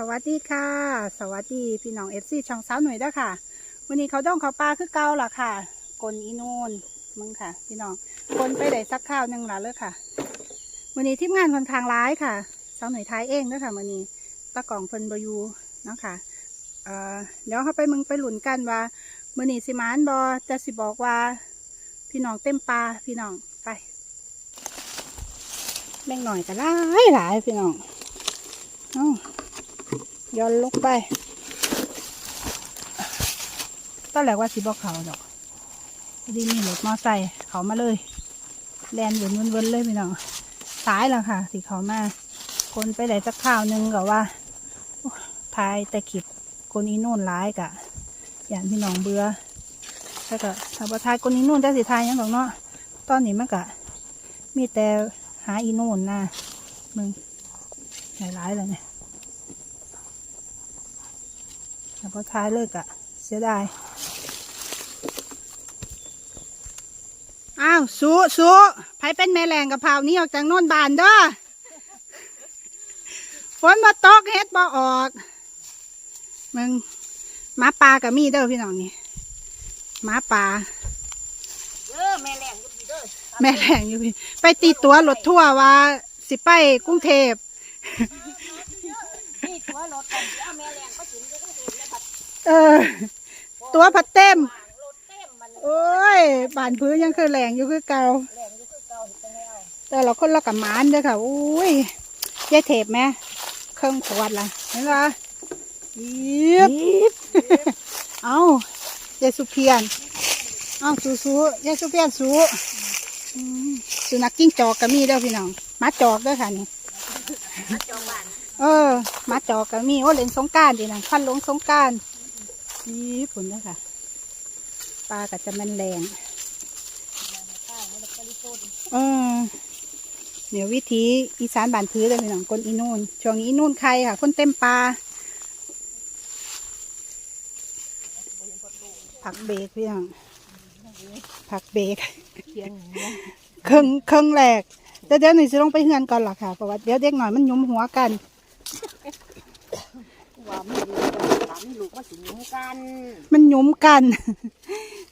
สวัสดีค่ะ สวัสดีพี่น้องเอฟซีช่องสาวหน่วยด้อค่ะวันนี้เขาต้องเขาปลาคือเก่าล่ะค่ะ กลอีนูนมึงค่ะ พี่น้องกลไปได้สักข้าวหนึ่งละเลยค่ะวันนี้ทีมงานคนข้างร้ายค่ะสาวหน่วยท้ายเองด้อค่ะวันนี้ตะกล่องเพิ่นบอยูเนาะค่ะเอ่อเดี๋ยวเขาไปมึงไปหลุนกันว่ามื่อนี้สิมานบอจะสิบอกว่า พี่น้องเต็มปลาพี่น้องไปแบ่งหน่อยก็หลายหลายพี่น้องอ้า ย้อนลกไปตอนแรกว่าสิบอกเขาดอกดีมีรถมอไซค์เขามาเลยแลนอยู่วนๆเลยพี่น้องสายแล้วค่ะสิเขามาคนไปไหนสักข้าวหนึงก็ว่าทายแต่ขิดคนอีนู่นร้ายกะ อย่างพี่น้องเบื่อแล้วก็ถ้าบ่ทายคนอีนู่นจะสิทายยังดอกเนาะตอนนี้มันกะ มีแต่หาอีนู่นนะมึงหลายๆเลยเนี่ย แล้วพอท้ายเลิกอะเสียดาย อ้าวสู้สู้ไผเป็นแม่แรงกับเผานี้ออกจากโน่นบานเด้อ ฝนมาตกเฮ็ดบ่ออกมึงหมาปลากับมีเด้อพี่น้องนี่หมาปลาเด้อแม่แรงอยู่พี่เด้อแม่แรงอยู่พี่ ไปตีตัวรถทั่วร์ว่า สิไปกรุงเทพนี่ตัวรถกันสิเอาแม่แรง เออ ตัวผัดเต็ม รถเต็มมันโอ้ยบานพื้นยังคือแรงอยู่คือเก่าแรงอยู่คือเก่าเห็นจังไดเอาแต่เราคนละกับหมานเด้อค่ะ อุ้ยยายเทปไหม เครื่องขวดล่ะ เห็นปะยิบเอายายสุเพียน เอาสู้สู้ยายสุเพียนสู้อืมสุนัขกิ้งจอกก็มีเด้อพี่น้องหมาจอกเด้อค่ะนี่มาจองบ้านเออหมาจอกก็มี โอ้เล่นสงกรารดีนะพันลงสงกราร ยี่ปุ่นเด้ค่ะปลาก็จะแมันแรงข้าวมันก็ริโต้นเออเดี๋ยววิธีอีสานบานพื้นเลยพี่น้องคนอีนูนช่วงนี้อีนูนใครค่ะ คนเต็มปลาผักเบรกพี่น้องผักเบรกเครื่องเครื่องแรกเดี๋ยวเดี๋ยวหนูจะลงไปเฮือนก่อนล่ะค่ะเพราะว่าเดี๋ยวเด็กหน่อยมันยุ่มหัวกันว่ามีลูกหลาน มีลูกมาสิงหูกันมันหยุมกัน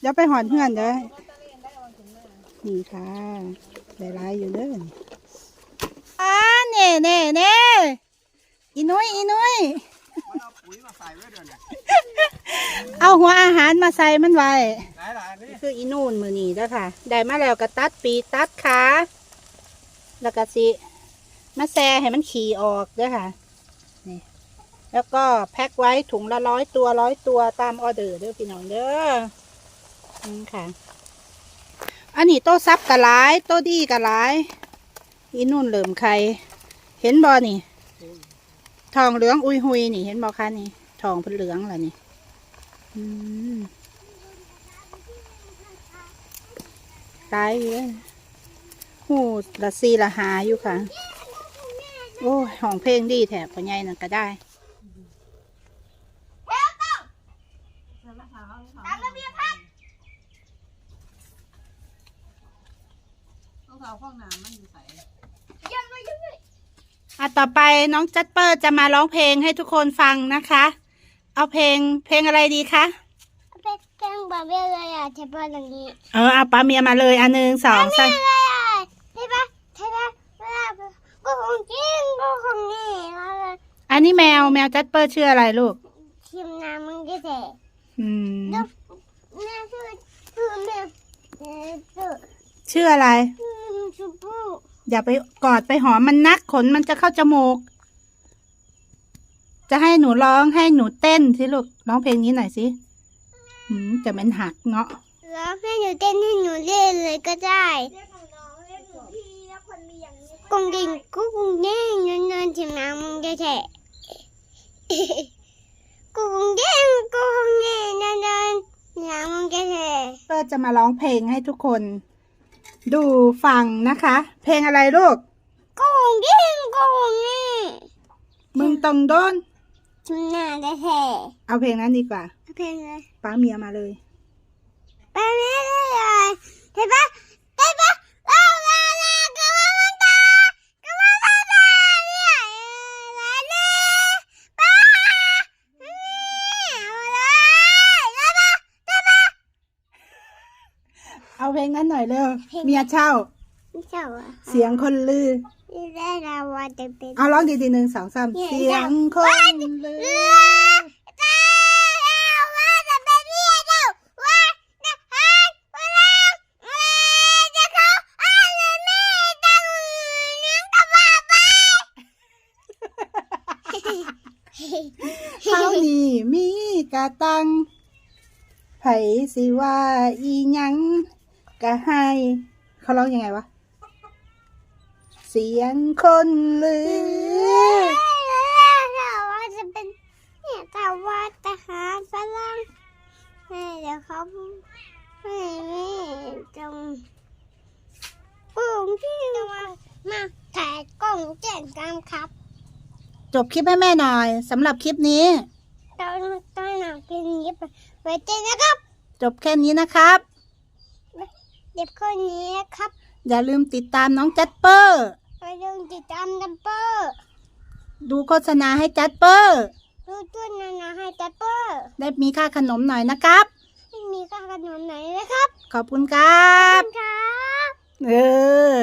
เดี๋ยวไปหอนเฮือนเด้อนี่ค่ะหลายๆอยู่เด้ออ่าเน่เน่เน่อีนุ้ยอีนุ้ยมันเอาปุ๋ยมาใส่ไว้เดี๋ยวนี้เอาหัวอาหารมาใส่มันไว้ ไหนล่ะอันนี่คืออีนูนมือนี้เด้อค่ะ ได้มาแล้วก็ตัดปีกตัดขาแล้วก็สิ มาแซ่ให้มันขี่ออกเด้อค่ะนี่ แล้วก็แพ็คไว้ถุงละร้อยตัวร้อยตัวตามออเดอร์เด้อพี่น้องเด้อนี่ค่ะ อันนี้โต๊ะซับกะหลายโต๊ะดีกะหลายอีนุ่นเหลิมใคร เห็นบอนี่ ทองเหลืองอุยหุยนี่ เห็นบอคะนี่ ทองเป็นเหลืองเหรนี่ตายเลยหูละซีละหาอยู่ค่ะ โอ้ห้องเพลงดีแถบพ่อใหญ่นั่นก็ได้ ต้องเอาห้องน้ำมันอยู่ใส่อะต่อไปน้องจัดเปอร์จะมาร้องเพลงให้ทุกคนฟังนะคะ เอาเพลงเพลงอะไรดีคะเป็นเครื่องบาเบี้ยเลยอะใช่ป่ะอย่างนี้เออเอาปลาเมียมาเลยอันหนึ่งสองสามอะไรอะใช่ป่ะใช่ป่ะเวลาก็คงจริงก็คงนี่แล้วอันนี้แมวแมวจัดเปอร์ชื่ออะไรลูกชิมน้ำมันก็เสร็จอืมแล้วแม่ชื่อชื่อแม่เออชื่อชื่ออะไร ชื่อชูปูอย่าไปกอดไปหอมมันนักขนมันจะเข้าจมูก จะให้หนูร้องให้หนูเต้นสิลูกร้องเพลงนี้หน่อยสิอืมจะเป็นหักเงาะแล้วให้หนูเต้นให้หนูเล่นเลยก็ได้กงดิ่งกุกงเด้งเงินเงินชิมน้ำมันก็เสร็จกุกงเด้งกุกงเด้งเงินเงินน้ำมันก็เสร็จเปอร์จะมาร้องเพลงให้ทุกคน ดูฟังนะคะ เพลงอะไรลูกกุกงเด้งกุกงเด้งมึงต้องโดนชิมน้ำก็เสร็จเอาเพลงนั้นดีกว่า เพลงเลยป้าเมียมาเลย ไปไม่ได้เลยเห็นปะเห็นปะลาลาลากะว่ามันตากะว่ามันตาเนี่ยลาเลป้า เพลงนั้นหน่อยเร็วเมียเช่า ไม่ใช่เหรอเสียงคนลือ ที่ได้รางวัลจะเป็นเอาร้องดีๆหนึ่งสองสามเมียเสียเช่างคนลือตาว่าจะเป็นเมียเจ้าว่าจะหาว่าเราจะเขาอะไรไม่ต้องนั่งกับว่าไปเขานี่มีกะตังไผสิว่าอีหยัง กะให้เขาร้องยังไงวะ เสียงคนลือถ้าว่าจะเป็นเนี่ยถ้าว่าทหารฝรั่งให้เดี๋ยวเขาให้แม่จงปุ่งที่ว่ามาถ่ายกล้องแจ้งกันครับจบคลิปให้แม่หน่อยสำหรับคลิปนี้ ตอนตอนหนังกินนี้ไปไว้เจอนะครับ จบแค่นี้นะครับ เด็กคนนี้ครับ อย่าลืมติดตามน้องแจัดเปอร์ ไปดูติดตามดับเบิลดูโฆษณาให้แจัดเปอร์ ดูตัวนานาให้ดับเบิลได้มีค่าขนมหน่อยนะครับ ไม่มีค่าขนมไหนนะครับขอบคุณครับครับ เออ